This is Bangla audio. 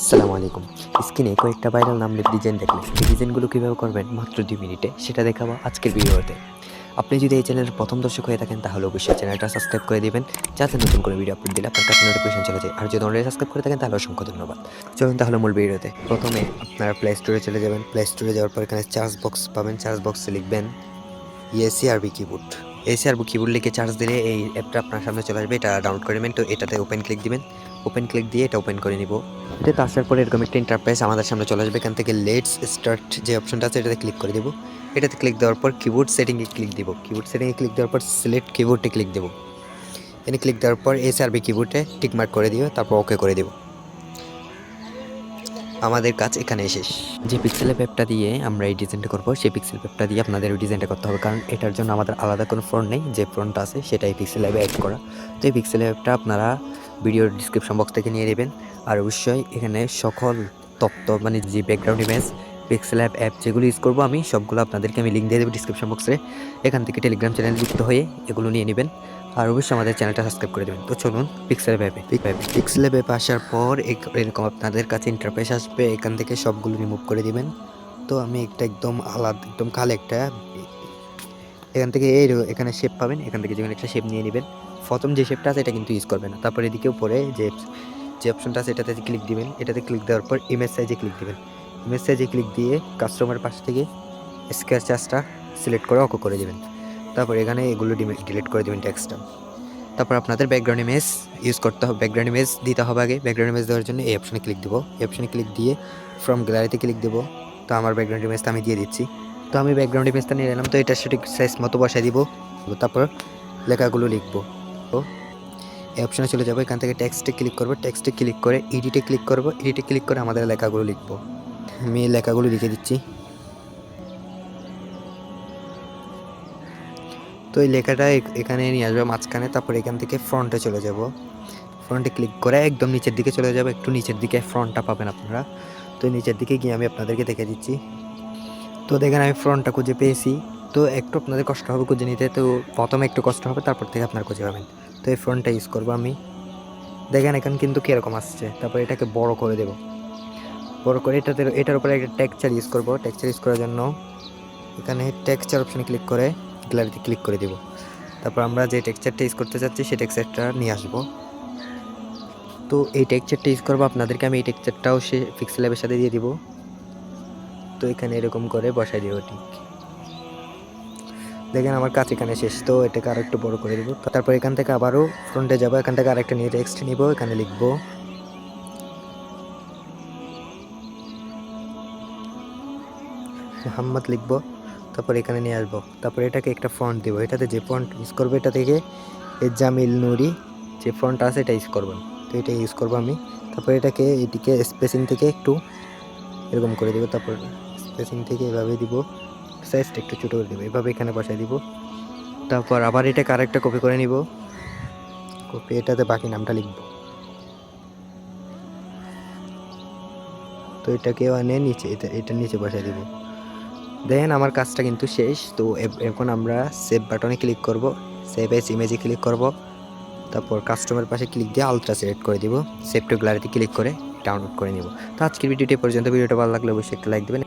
আসসালামু আলাইকুম। স্ক্রিনে কয়েকটা ভাইরাল নাম ডিজাইন দেখলে এই ডিজাইনগুলো কীভাবে করবেন মাত্র দুই মিনিটে সেটা দেখাবো আজকের ভিডিওতে। আপনি যদি এই চ্যানেলের প্রথম দর্শক হয়ে থাকেন তাহলে অবশ্যই চ্যানেলটা সাবস্ক্রাইব করে দিবেন, যাতে নতুন করে ভিডিও আপলোড দিলে আপনার কাছে নোটিফিকেশন চলে যায়। আর যদি অলরেডি সাবস্ক্রাইব করে থাকেন তাহলে অসংখ্য ধন্যবাদ। চলুন তাহলে মূল ভিডিওতে। প্রথমে আপনারা প্লে স্টোরে চলে যাবেন। প্লে স্টোরে যাওয়ার পর এখানে চার্জ বক্স পাবেন। চার্জ বক্সে লিখবেন ইএসি আরবি কিবোর্ড এসি আরবি কিবোর্ড লিখে চার্জ দিলে এই অ্যাপটা আপনার সামনে চলে আসবে। এটা ডাউনলোড করে নেবেন, তো এটাতে ওপেন ক্লিক দিবেন। ওপেন ক্লিক দিয়ে এটা ওপেন করে নিব। এটাতে আসার পরে এরকম একটা ইন্টারপ্রাইজ আমাদের সামনে চলে আসবে। এখান থেকে লেটস স্টার্ট যে অপশনটা আছে, এটাতে ক্লিক করে দেবো। এটাতে ক্লিক দেওয়ার পর কিবোর্ড সেটিংয়ে ক্লিক দিব। কিবোর্ড সেটিংয়ে ক্লিক দেওয়ার পর সিলেক্ট কিবোর্ডে ক্লিক দেবো। এখানে ক্লিক দেওয়ার পর এস আরবি কিবোর্ডে টিক মার্ক করে দিও, তারপর ওকে করে দেবো। আমাদের কাজ এখানে শেষ। যে পিক্সেল প্যাপটা দিয়ে আমরা এই ডিজাইনটা করব, সেই পিক্সেল প্যাপটা দিয়ে আপনাদের ওই ডিজাইনটা করতে হবে। কারণ এটার জন্য আমাদের আলাদা কোনো ফোন নেই, যে ফোনটা আছে সেটাই পিক্সেল অ্যাপে অ্যাড করা। তো এই পিক্সেল অ্যাপটা আপনারা ভিডিওর ডিসক্রিপশন বক্স থেকে নিয়ে নেবেন। আর অবশ্যই এখানে সকল তত্ত্ব মানে যে background image pixel app app যেগুলো ইউজ করব আমি, সবগুলো আপনাদেরকে আমি লিঙ্ক দিয়ে দেবো ডিসক্রিপশন বক্সে এখান থেকে টেলিগ্রাম চ্যানেল যুক্ত হয়ে এগুলো নিয়ে নেবেন। আর অবশ্যই আমাদের চ্যানেলটা সাবস্ক্রাইব করে দেবেন। তো চলুন পিক্সেল অ্যাপে পিক্সেল অ্যাপে আসার পর এরকম আপনাদের কাছে ইন্টারফেস আসবে, এখান থেকে সবগুলো রিমুভ করে দিবেন। তো আমি একটা একদম আলাদা, একদম খালি একটা এখান থেকে এই এখানে শেপ পাবেন, এখান থেকে যেখানে একটা শেপ নিয়ে নেবেন। প্রথম যে শেপটা আছে, এটা কিন্তু ইউজ করবেন না। তারপর এদিকে উপরে যে যে অপশনটা আছে, এটাতে ক্লিক দিবেন। এটাতে ক্লিক দেওয়ার পর ইমেজ সাইজে ক্লিক দিবেন। ইমেজ সাইজে ক্লিক দিয়ে কাস্টমার পাশ থেকে স্কেচ চার্জটা সিলেক্ট করে অকো করে দেবেন। তারপর এখানে এগুলো ডিলিট করে দেবেন ট্যাক্সটা তারপর আপনাদের ব্যাকগ্রাউন্ড ইমেজ ইউজ করতে হবে ব্যাকগ্রাউন্ড ইমেজ দিতে হবে আগে। ব্যাকগ্রাউন্ড ইমেজ দেওয়ার জন্য এই অপশানে ক্লিক দেবো। এই অপশনে ক্লিক দিয়ে ফ্রম গ্যালারিতে ক্লিক দেবো। তো আমার ব্যাকগ্রাউন্ড ইমেজটা আমি দিয়ে দিচ্ছি। তো আমি ব্যাকগ্রাউন্ড ইমেজটা নিয়ে এলাম তো এটা সঠিক সাইজ মতো বসাই দিব। তারপর লেখাগুলো লিখব। তো এই অপশনে চলে যাব। এখান থেকে টেক্সটে ক্লিক করব। টেক্সটে ক্লিক করে এডিটে ক্লিক করব। এডিটে ক্লিক করে আমাদের লেখাগুলো লিখব। আমি লেখাগুলি লিখে দিচ্ছি। তো এই লেখাটা এখানে নিয়ে আসবে মাঝখানে, তারপর এখান থেকে ফ্রন্টে চলে যাব। ফ্রন্টে ক্লিক করে একদম নিচের দিকে চলে যাবে, একটু নিচের দিকে ফ্রন্টটা পাবেন আপনারা। তো নিচের দিকে গিয়ে আমি আপনাদেরকে দেখে দিচ্ছি। তো দেখেন আমি ফ্রন্টটা খুঁজে পেয়েছি। তো একটু আপনাদের কষ্ট হবে খুঁজে নিতে, তো প্রথমে একটু কষ্ট হবে, তারপর থেকে আপনারা খুঁজে পাবেন। তো এই ফ্রন্টটা ইউজ করব আমি। দেখেন এখানে কিন্তু কীরকম আসছে, তারপর এটাকে বড় করে দেব। বড় করে এটাতে এটার উপরে একটা টেক্সচার ইউজ করব। টেক্সচার ইউজ করার জন্য এখানে টেক্সচার অপশনে ক্লিক করে গ্যালারিতে ক্লিক করে দিব। তারপর আমরা যে টেক্সচারটা ইউজ করতে চাচ্ছি সেই টেক্সচারটা নিয়ে আসব। তো এই টেক্সচারটা ইউজ করব, আপনাদেরকে আমি এই টেক্সচারটাও সে পিক্সেল অ্যাপের সাথে দিয়ে দিব। তো এখানে এরকম করে বসাই দিব ঠিক। দেখেন আমার কাজ এখানে শেষ, তো এটাকে আরও একটু বড় করে দেবো। তারপর এখান থেকে আবারও ফ্রন্টে যাব, এখান থেকে আরেকটা নিয়ে টেক্সট নিব, এখানে লিখব। মোহাম্মদ লিখব, তারপর এখানে নিয়ে আসব। তারপর এটাকে একটা ফন্ট দেবো। এটাতে যে ফন্ট ইউজ করব, এটা থেকে এই জামিল নুরি যে ফন্ট আছে, এটা ইউজ করবেন। তো এটা ইউজ করব আমি। তারপর এটাকে এটিকে স্পেসিং থেকে একটু এরকম করে দেবো। তারপর স্পেসিং থেকে এভাবে দিব। সাইজটা একটু ছোটো করে দেবো। এভাবে এখানে বসাই দিব। তারপর আবার এটাকে আরেকটা কপি করে নিব। কপি এটাতে বাকি নামটা লিখব। তো এটাকে আনে নিচে, এটা এটার নিচে বসাই দিব। দেখেন আমার কাজটা কিন্তু শেষ, তো এখন আমরা সেভ বাটনে ক্লিক করব সেভ এস ইমেজে ক্লিক করব, তারপর কাস্টমার পাশে ক্লিক দিয়ে আলট্রা সিলেক্ট করে দিব সেভ টু গ্যালারিতে ক্লিক করে ডাউনলোড করে নিব। তো আজকের ভিডিওটি পর্যন্ত, ভিডিওটা ভালো লাগলে অবশ্যই একটা লাইক দেবেন।